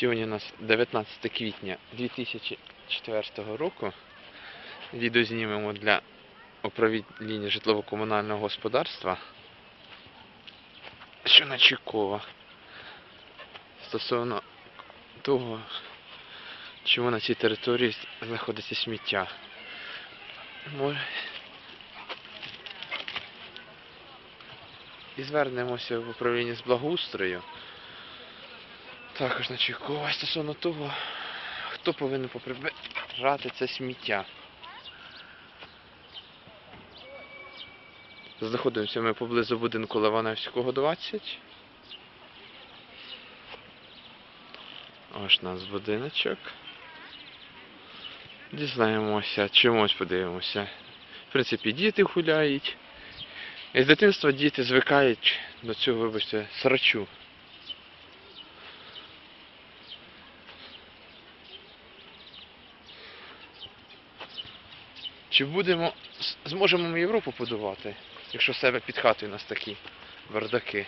Сьогодні у нас 19 квітня 2004 року. Відео знімемо для управління житлово-комунального господарства. Що на Чікова. Стосовно того, чому на цій території знаходиться сміття. І звернемося в управління з благоустрою. Також на Чайкова стосовно того, хто повинен поприбирати це сміття. Знаходимося ми поблизу будинку Ливаневського 20. Ось наш будиночок. Дізнаємося, чомусь подивимося. В принципі, діти гуляють. І з дитинства діти звикають до цього, вибачте, срачу. Чи будемо, зможемо ми Європу будувати, якщо себе під хатою у нас такі бардаки?